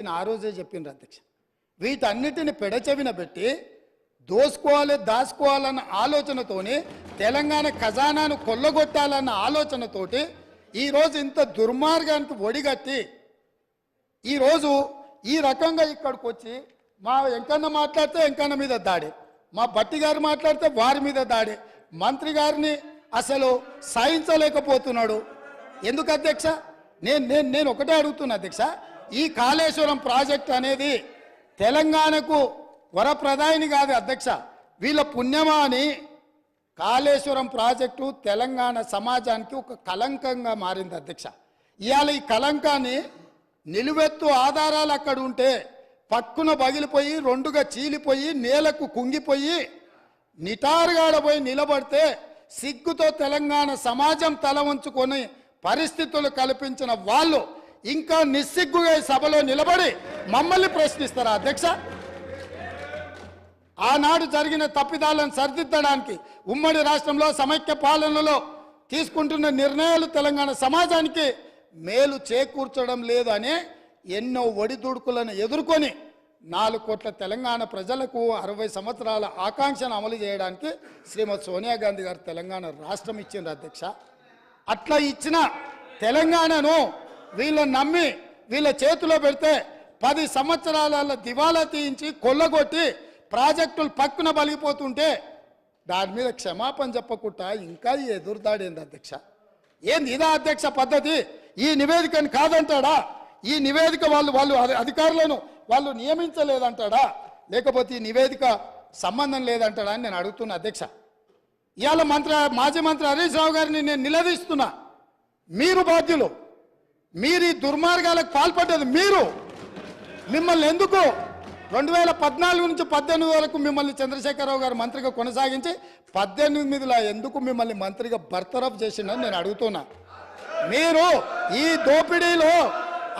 నేను ఆ రోజే చెప్పిండ్రు అధ్యక్ష. వీటన్నిటిని పెడచెవిన పెట్టి దోసుకోవాలి దాచుకోవాలన్న ఆలోచనతోని తెలంగాణ ఖజానాను కొల్లగొట్టాలన్న ఆలోచనతోటి ఈరోజు ఇంత దుర్మార్గానికి ఒడిగట్టి ఈరోజు ఈ రకంగా ఇక్కడికి వచ్చి మా వెంకన్న మాట్లాడితే వెంకన్న మీద దాడి మా బట్టి గారు మాట్లాడితే వారి మీద దాడి మంత్రి గారిని అసలు సాయించలేకపోతున్నాడు ఎందుకు అధ్యక్ష? నేను నేను నేను ఒకటే అడుగుతున్నా అధ్యక్ష ఈ కాళేశ్వరం ప్రాజెక్ట్ అనేది తెలంగాణకు వరప్రదాయిని కాదు అధ్యక్ష. వీళ్ళ పుణ్యమా అని కాళేశ్వరం ప్రాజెక్టు తెలంగాణ సమాజానికి ఒక కలంకంగా మారింది అధ్యక్ష. ఇవాళ ఈ కలంకాన్ని నిలువెత్తు ఆధారాలు అక్కడ ఉంటే పక్కున పగిలిపోయి రెండుగా చీలిపోయి నేలకు కుంగిపోయి నిటారుగాడపోయి నిలబడితే సిగ్గుతో తెలంగాణ సమాజం తల వంచుకొని పరిస్థితులు కల్పించిన వాళ్ళు ఇంకా నిస్సిగ్గుగా సభలో నిలబడి మమ్మల్ని ప్రశ్నిస్తారా అధ్యక్ష. ఆనాడు జరిగిన తప్పిదాలను సరిదిద్దడానికి ఉమ్మడి రాష్ట్రంలో సమైక్య పాలనలో తీసుకుంటున్న నిర్ణయాలు తెలంగాణ సమాజానికి మేలు చేకూర్చడం లేదు అనే ఎన్నో ఒడిదుడుకులను ఎదుర్కొని నాలుగు కోట్ల తెలంగాణ ప్రజలకు అరవై సంవత్సరాల ఆకాంక్షను అమలు చేయడానికి శ్రీమతి సోనియా గాంధీ గారు తెలంగాణ రాష్ట్రం ఇచ్చింది అధ్యక్ష. అట్లా ఇచ్చిన తెలంగాణను వీళ్ళని నమ్మి వీళ్ళ చేతిలో పెడితే పది సంవత్సరాల దివాలా తీయించి కొల్లగొట్టి ప్రాజెక్టులు పక్కున బలిగిపోతుంటే దాని మీద క్షమాపణ చెప్పకుండా ఇంకా ఈ ఎదురుదాడేంది అధ్యక్ష? ఏంది ఇదా అధ్యక్ష పద్ధతి? ఈ నివేదికని కాదంటాడా? ఈ నివేదిక వాళ్ళు వాళ్ళు అధికారులను వాళ్ళు నియమించలేదంటాడా? లేకపోతే ఈ నివేదిక సంబంధం లేదంటాడా అని నేను అడుగుతున్నా అధ్యక్ష. ఇవాళ మంత్రి మాజీ మంత్రి హరీష్ రావు గారిని నేను నిలదీస్తున్నా. మీరు బాధ్యులు. మీరు ఈ దుర్మార్గాలకు పాల్పడ్డది మీరు. మిమ్మల్ని ఎందుకు? రెండు వేల పద్నాలుగు నుంచి పద్దెనిమిది వరకు మిమ్మల్ని చంద్రశేఖరరావు గారు మంత్రిగా కొనసాగించి పద్దెనిమిదిలో ఎందుకు మిమ్మల్ని మంత్రిగా బర్తరఫ్ చేసిండని నేను అడుగుతున్నా. మీరు ఈ దోపిడీలో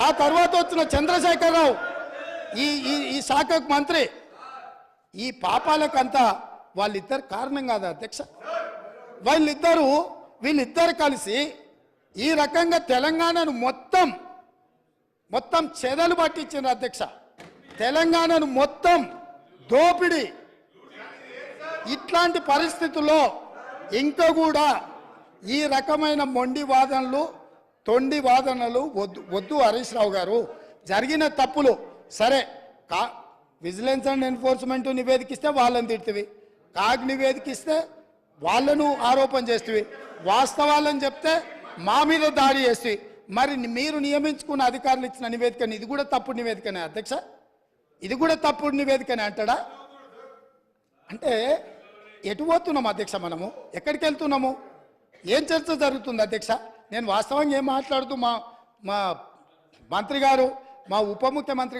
ఆ తర్వాత వచ్చిన చంద్రశేఖరరావు ఈ ఈ ఈ శాఖకు మంత్రి ఈ పాపాలకంతా వాళ్ళిద్దరు కారణం కాదు అధ్యక్ష? వాళ్ళిద్దరూ వీళ్ళిద్దరు కలిసి ఈ రకంగా తెలంగాణను మొత్తం మొత్తం చెదలు పట్టించిన అధ్యక్ష. తెలంగాణను మొత్తం దోపిడి. ఇట్లాంటి పరిస్థితుల్లో ఇంకా కూడా ఈ రకమైన మొండి వాదనలు తొండి వాదనలు వద్దు వద్దు హరీష్ రావు గారు. జరిగిన తప్పులు సరే కా విజిలెన్స్ అండ్ ఎన్ఫోర్స్మెంట్ నివేదికిస్తే వాళ్ళని తిడుతుంది కాగ్ నివేదికిస్తే వాళ్ళను ఆరోపణ చేస్తుంది వాస్తవాలని చెప్తే మా మీద దాడి చేసి మరి మీరు నియమించుకున్న అధికారులు ఇచ్చిన నివేదికని ఇది కూడా తప్పుడు నివేదికనే అధ్యక్ష? ఇది కూడా తప్పుడు నివేదికనే అంటాడా? అంటే ఎటు పోతున్నాము అధ్యక్ష మనము? ఎక్కడికి వెళ్తున్నాము? ఏం చర్చ జరుగుతుంది అధ్యక్ష? నేను వాస్తవంగా ఏం మాట్లాడుతూ మా మా మంత్రి గారు మా ఉప ముఖ్యమంత్రి